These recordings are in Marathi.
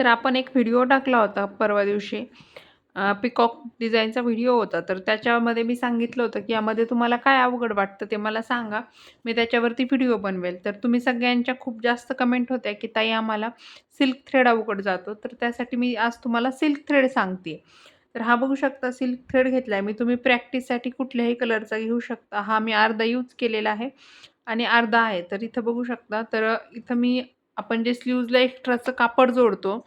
तर आपण एक व्हिडिओ टाकला होता परवा दिवशी. पिकॉक डिझाईनचा व्हिडिओ होता. तर त्याच्यामध्ये मी सांगितलं होतं की यामध्ये तुम्हाला काय अवघड वाटतं ते मला सांगा. मी त्याच्यावरती व्हिडिओ बनवेल. तर तुम्ही सगळ्यांच्या खूप जास्त कमेंट होत्या की ताई आम्हाला सिल्क थ्रेड अवघड जातो. तर त्यासाठी मी आज तुम्हाला सिल्क थ्रेड सांगते तर हा बघू शकता सिल्क थ्रेड घेतला आहे मी तुम्ही प्रॅक्टिससाठी कुठल्याही कलरचा घेऊ शकता. हा मी अर्धा यूज केलेला आहे आणि अर्धा आहे. तर इथं बघू शकता. तर इथं मी आपण जे स्लीव्जला एक्स्ट्राचं कापड जोडतो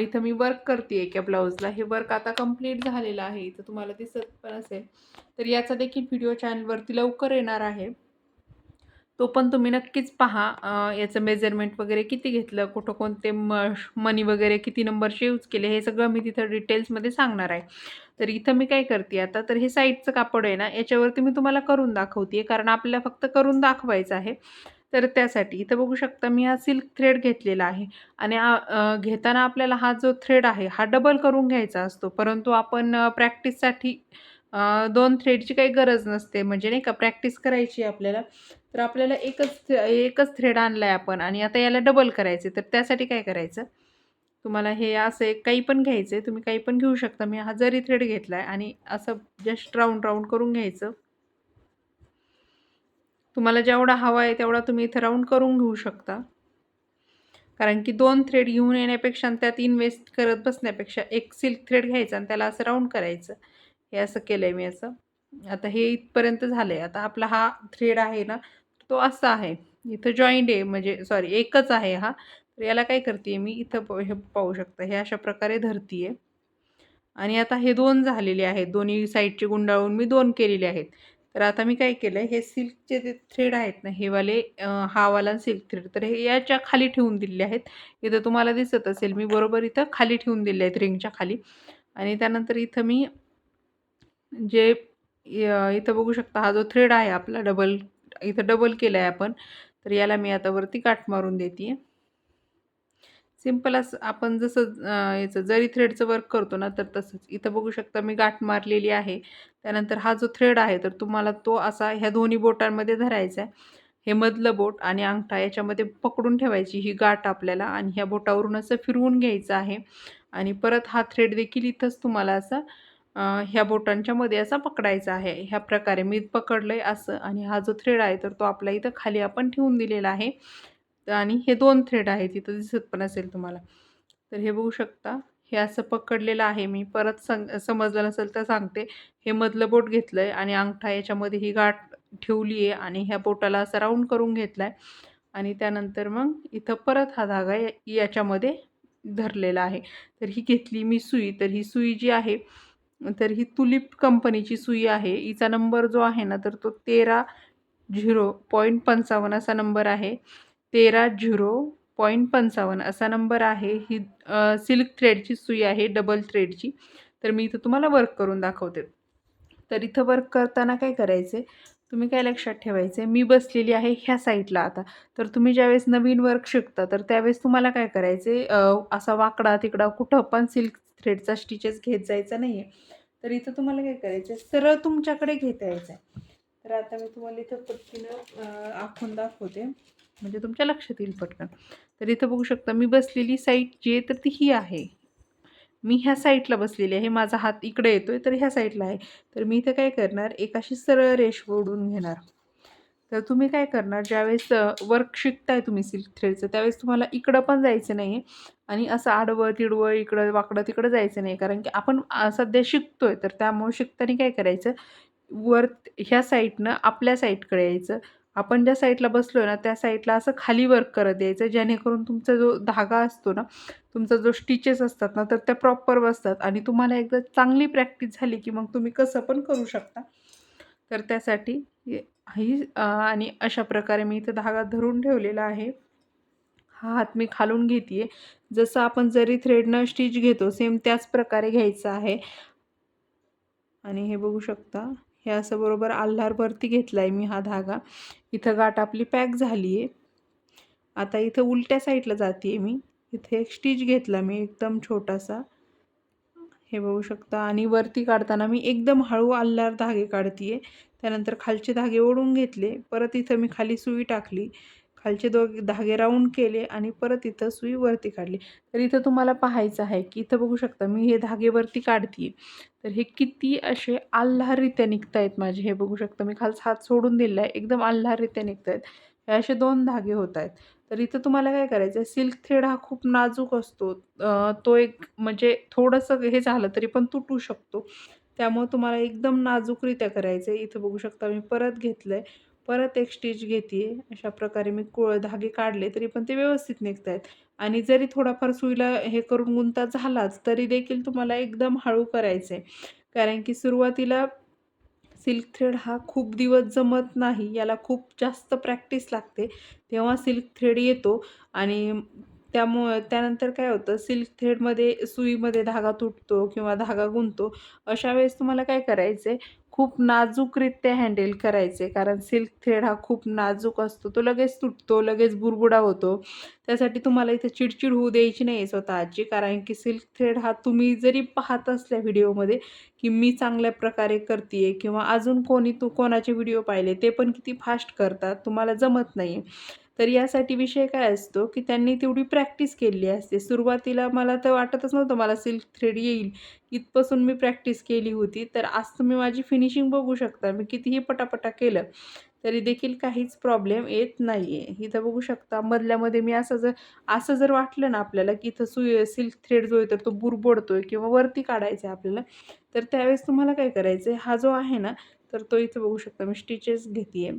इथं मी वर्क करते एका ब्लाऊजला हे वर्क आता कंप्लीट झालेलं आहे. इथं तुम्हाला दिसत पण असेल. तर याचा देखील व्हिडिओ चॅनलवरती लवकर येणार आहे. तो पण तुम्ही नक्कीच पहा. याचं मेजरमेंट वगैरे किती घेतलं कुठं कोणते म मनी वगैरे किती नंबरचे यूज केले हे सगळं मी तिथं डिटेल्समध्ये सांगणार आहे. तर इथं मी काय करते आता तर हे साईडचं कापड आहे ना याच्यावरती मी तुम्हाला करून दाखवते कारण आपल्याला फक्त करून दाखवायचं आहे. तर त्यासाठी. इथं बघू शकता मी हा सिल्क थ्रेड घेतलेला आहे. आणि घेताना आपल्याला हा जो थ्रेड आहे हा डबल करून घ्यायचा असतो. परंतु आपण प्रॅक्टिससाठी दोन थ्रेडची काही गरज नसते. म्हणजे नाही का प्रॅक्टिस करायची आपल्याला. तर आपल्याला एकच एकच थ्रेड आणला आहे आपण. आणि आता याला डबल करायचे तर त्यासाठी काय करायचं? तुम्हाला हे असं काही पण घ्यायचं आहे तुम्ही काही पण घेऊ शकता. मी हा जरी थ्रेड घेतला आहे आणि असं जस्ट राऊंड राऊंड करून घ्यायचं. तुम्हाला जेवढा हवा आहे तेवढा तुम्ही इथं राऊंड करून घेऊ शकता. कारण की दोन थ्रेड घेऊन येण्यापेक्षा आणि त्यात इन्व्हेस्ट करत बसण्यापेक्षा एक सिल्क थ्रेड घ्यायचा आणि त्याला असं राऊंड करायचं. हे असं केलं आहे मी असं. आता हे इथपर्यंत झालं आहे आता आपला हा थ्रेड आहे ना तो असा आहे. इथं जॉईंट आहे म्हणजे सॉरी एकच आहे हा. तर याला काय करते मी इथं हे पाहू शकता. हे अशा प्रकारे धरती आहे आणि आता हे दोन झालेले आहेत. दोन्ही साईडचे गुंडाळून मी दोन केलेले आहेत. तर आता मी काय केलं आहे हे सिल्कचे जे थ्रेड आहेत ना हे वाले हा सिल्क थ्रेड तर हे याच्या खाली ठेवून दिलेले आहेत. इथं तुम्हाला दिसत असेल मी बरोबर इथं खाली ठेवून दिले आहेत रिंगच्या खाली. आणि त्यानंतर इथं मी जे इथं बघू शकता हा जो थ्रेड आहे आपला डबल इथं डबल केला आहे आपण. तर याला मी आता वरती काठ मारून देते सिंपल असं आपण जसं याचं जरी थ्रेडचं वर्क करतो ना तर तसंच. इथं बघू शकता मी गाठ मारलेली आहे. त्यानंतर हा जो थ्रेड आहे तर तुम्हाला तो असा ह्या दोन्ही बोटांमध्ये धरायचा आहे. हे मधलं बोट आणि अंगठा याच्यामध्ये पकडून ठेवायची ही गाठ आपल्याला आणि ह्या बोटावरून असं फिरवून घ्यायचं आहे. आणि परत हा थ्रेड देखील इथंच तुम्हाला असं ह्या बोटांच्या मध्ये असा पकडायचा आहे. ह्या प्रकारे मी पकडलं आहे असं आणि हा जो थ्रेड आहे तर तो आपला इथं खाली आपण ठेवून दिलेला आहे. आणि हे दोन थ्रेड आहेत इथं दिसत पण असेल तुम्हाला. तर हे बघू शकता हे असं पकडलेलं आहे मी. परत सं समजलं नसेल तर सांगते. हे मधलं बोट घेतलं आहे आणि अंगठा याच्यामध्ये ही गाठ ठेवली आहे आणि ह्या बोटाला असं राऊंड करून घेतला आहे आणि त्यानंतर मग इथं परत हा धागा याच्यामध्ये धरलेला आहे. तर ही घेतली मी सुई. तर ही सुई जी आहे तर ही तुलिप कंपनीची सुई आहे. हिचा नंबर जो आहे ना तर तो तेरा झिरो पॉईंट पंचावन्न असा नंबर आहे. तेरा झिरो पॉईंट पंचावन्न असा नंबर आहे. ही सिल्क थ्रेडची सुई आहे डबल थ्रेडची तर मी इथं तुम्हाला वर्क करून दाखवते. तर इथं वर्क करताना काय करायचे तुम्ही काय लक्षात ठेवायचे मी बसलेली आहे ह्या साईडला आता. तर तुम्ही ज्यावेळेस नवीन वर्क शिकता तर त्यावेळेस तुम्हाला काय करायचे असा वाकडा तिकडा कुठं पण सिल्क थ्रेडचा स्टिचेस घेत जायचा नाही आहे तर इथं तुम्हाला काय करायचं आहे सरळ तुमच्याकडे घेता यायचं आहे तर आता मी तुम्हाला इथं पट्टीनं आखून दाखवते. म्हणजे तुमच्या लक्षात येईल पटकन. तर इथं बघू शकता मी बसलेली साईट जी आहे तर ती ही आहे. मी ह्या साईडला बसलेली आहे. माझा हात इकडे येतो आहे तर ह्या साईडला आहे. तर मी इथं काय करणार? एक अशी सरळ रेष ओढून घेणार. तर तुम्ही काय करणार? ज्यावेळेस वर्क शिकताय तुम्ही सिल्क थ्रेडचं त्यावेळेस तुम्हाला इकडं पण जायचं नाही आणि असं आडवं तिडवं इकडं वाकडं तिकडं जायचं नाही कारण की आपण सध्या शिकतोय तर त्यामुळे शिकताना काय करायचं? वर ह्या साईडनं आपल्या साईडकडे यायचं. आपण ज्या साईडला बसलो आहे ना त्या साईडला असं खाली वर्क करत द्यायचं जेणेकरून तुमचा जो धागा असतो ना तुमचा जो स्टिचेस असतात ना तर त्या प्रॉपर बसतात. आणि तुम्हाला एकदा चांगली प्रॅक्टिस झाली की मग तुम्ही कसं पण करू शकता. तर त्यासाठी ही आणि अशा प्रकारे मी इथं धागा धरून ठेवलेला आहे. हा हात मी खालून घेते आहे जसं आपण जरी थ्रेडनं स्टिच घेतो सेम त्याच प्रकारे घ्यायचं आहे. आणि हे बघू शकता. हे असं बरोबर आल्हारवरती घेतला आहे मी हा धागा. इथं गाठ आपली पॅक झाली आहे आता इथं उलट्या साईडला जाते आहे मी. इथे एक स्टिच घेतला मी एकदम छोटासा. हे बघू शकता. आणि वरती काढताना मी एकदम हळू आल्हार धागे काढते आहे त्यानंतर खालचे धागे ओढून घेतले. परत इथं मी खाली सुई टाकली. खालचे दो धागे राऊंड केले आणि परत इथं सुई वरती काढली. तर इथं तुम्हाला पाहायचं आहे की इथं बघू शकता मी हे धागेवरती काढते तर हे किती असे आल्हाररित्या निघत आहेत माझे हे बघू शकता. मी खालचा हात सोडून दिला आहे एकदम आल्हाररित्या निघत आहेत हे असे दोन धागे होत आहेत तर इथं तुम्हाला काय करायचं आहे सिल्क थ्रेड हा खूप नाजूक असतो. तो एक म्हणजे थोडंसं हे झालं तरी पण तुटू शकतो. त्यामुळे तुम्हाला एकदम नाजूकरित्या करायचं आहे इथं बघू शकता मी परत घेतलं आहे परत एक स्टिच घेते. अशा प्रकारे मी को धागे काढले तरी पण ते व्यवस्थित निघत आहेत आणि जरी थोडाफार सुईला हे करून गुंता झालाच तरी देखील तुम्हाला एकदम हळू करायचं आहे कारण की सुरुवातीला सिल्क थ्रेड हा खूप दिवस जमत नाही याला खूप जास्त प्रॅक्टिस लागते. तेव्हा सिल्क थ्रेड येतो आणि त्यामुळं त्यानंतर काय होतं सिल्क थ्रेडमध्ये सुईमध्ये धागा तुटतो किंवा धागा गुंतो अशा वेळेस तुम्हाला काय करायचं आहे खूप नाजूकरित्या हँडल करायचे. कारण सिल्क थ्रेड हा खूप नाजूक असतो. तो लगेच तुटतो लगेच बुरबुडा होतो. त्यासाठी तुम्हाला इथे चिडचिड होऊ द्यायची नाही आहे स्वतःची कारण की सिल्क थ्रेड हा तुम्ही जरी पाहत असल्या व्हिडिओमध्ये की मी चांगल्या प्रकारे करते किंवा अजून कोणी तू कोणाचे व्हिडिओ पाहिले ते पण किती फास्ट करतात तुम्हाला जमत नाही तर यासाठी विषय काय असतो की त्यांनी तेवढी प्रॅक्टिस केली असते. सुरुवातीला मला तर वाटतच नव्हतं मला सिल्क थ्रेड येईल. इथपासून मी प्रॅक्टिस केली होती. तर आज तुम्ही माझी फिनिशिंग बघू शकता. मी कितीही पटापटा केलं तरी देखील काहीच प्रॉब्लेम येत नाही आहे इथं बघू शकता मधल्यामध्ये मी असं जर असं जर वाटलं ना आपल्याला की इथं सुय सिल्क थ्रेड जो आहे तर तो बुरबडतो आहे किंवा वरती काढायचा आहे आपल्याला तर त्यावेळेस तुम्हाला काय करायचं आहे हा जो आहे ना तर तो इथं बघू शकता मी स्टिचेस घेते आहे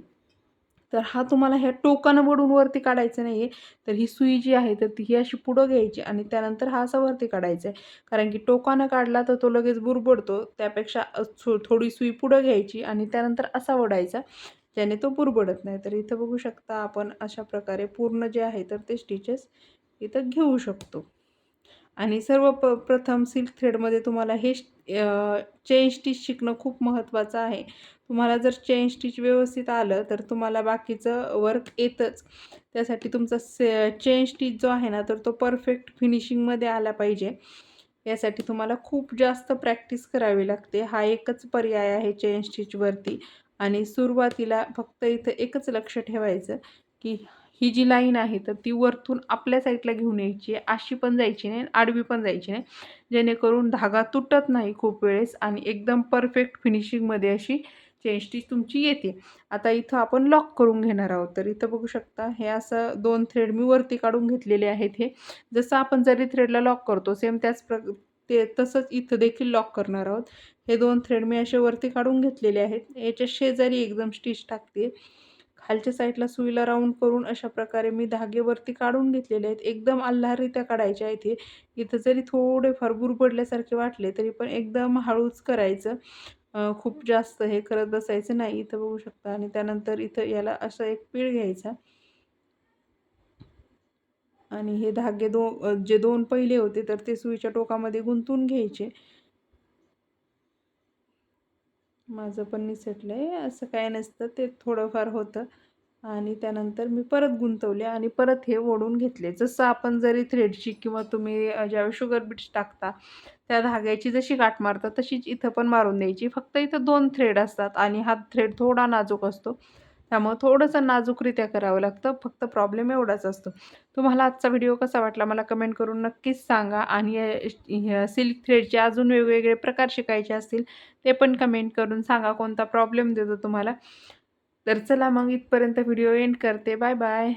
तर हा तुम्हाला ह्या टोकानं वडून वरती काढायचं नाही आहे तर ही सुई जी आहे तर ती ही अशी पुढं घ्यायची आणि त्यानंतर हा असा वरती काढायचा आहे कारण की टोकानं काढला तर तो लगेच बुरबडतो. त्यापेक्षा थोडी सुई पुढं घ्यायची आणि त्यानंतर असा ओढायचा. ज्याने तो बुरबडत नाही. तर इथं बघू शकता आपण अशा प्रकारे पूर्ण जे आहे तर ते स्टिचेस इथं घेऊ शकतो. आणि सर्व प प्रथम सिल्क थ्रेडमध्ये तुम्हाला हे चेन स्टिच शिकणं खूप महत्त्वाचं आहे. तुम्हाला जर चेन स्टिच व्यवस्थित आलं तर तुम्हाला बाकीचं वर्क येतंच. त्यासाठी तुमचा से चेन स्टिच जो आहे ना तर तो परफेक्ट फिनिशिंगमध्ये आला पाहिजे. यासाठी तुम्हाला खूप जास्त प्रॅक्टिस करावी लागते. हा एकच पर्याय आहे चेन स्टिचवरती आणि सुरुवातीला फक्त इथं एकच लक्ष ठेवायचं की ही जी लाईन आहे तर ती वरतून आपल्या साईडला घेऊन यायची अशी पण जायची नाही आडवी पण जायची नाही. जेणेकरून धागा तुटत नाही खूप वेळेस आणि एकदम परफेक्ट फिनिशिंगमध्ये अशी चेन स्टिच तुमची येते. आता इथं आपण लॉक करून घेणार आहोत. तर इथं बघू शकता हे असं दोन थ्रेड मी वरती काढून घेतलेले आहेत हे. जसं आपण जरी थ्रेडला लॉक करतो सेम त्याच प्र ते तसंच इथं देखील लॉक करणार आहोत. हे दोन थ्रेड मी असे वरती काढून घेतलेले आहेत. याच्या शेजारी एकदम स्टिच टाकते. खालच्या साईडला सुईला राऊंड करून अशा प्रकारे मी धागेवरती काढून घेतलेले आहेत. एकदम अल्लाहरित्या काढायचे आहेत हे इथं जरी थोडे फार बुरबडल्यासारखे वाटले तरी पण एकदम हळूच करायचं. खूप जास्त हे करत बसायचं नाही. इथं बघू शकता. आणि त्यानंतर इथं याला असं एक पीळ घ्यायचा. आणि हे धागे दो जे दोन पहिले होते तर ते सुईच्या टोकामध्ये गुंतून घ्यायचे. माझं पण निसटलं आहे असं काय नसतं ते थोडंफार होतं. आणि त्यानंतर मी परत गुंतवले आणि परत हे ओढून घेतले. जसं आपण जरी थ्रेडची किंवा तुम्ही ज्यावेळी शुगर बीट्स टाकता त्या धाग्याची जशी गाठ मारता तशीच इथं पण मारून द्यायची. फक्त इथं दोन थ्रेड असतात आणि हा थ्रेड थोडा नाजूक असतो. त्यामुळं थोडंसं नाजूकरित्या करावं लागतं. फक्त प्रॉब्लेम एवढाच असतो. तुम्हाला आजचा व्हिडिओ कसा वाटला मला कमेंट करून नक्कीच सांगा. आणि सिल्क थ्रेडचे अजून वेगवेगळे प्रकार शिकायचे असतील ते पण कमेंट करून सांगा. कोणता प्रॉब्लेम देतो तुम्हाला? तर चला मग इथपर्यंत व्हिडिओ एंड करते. Bye bye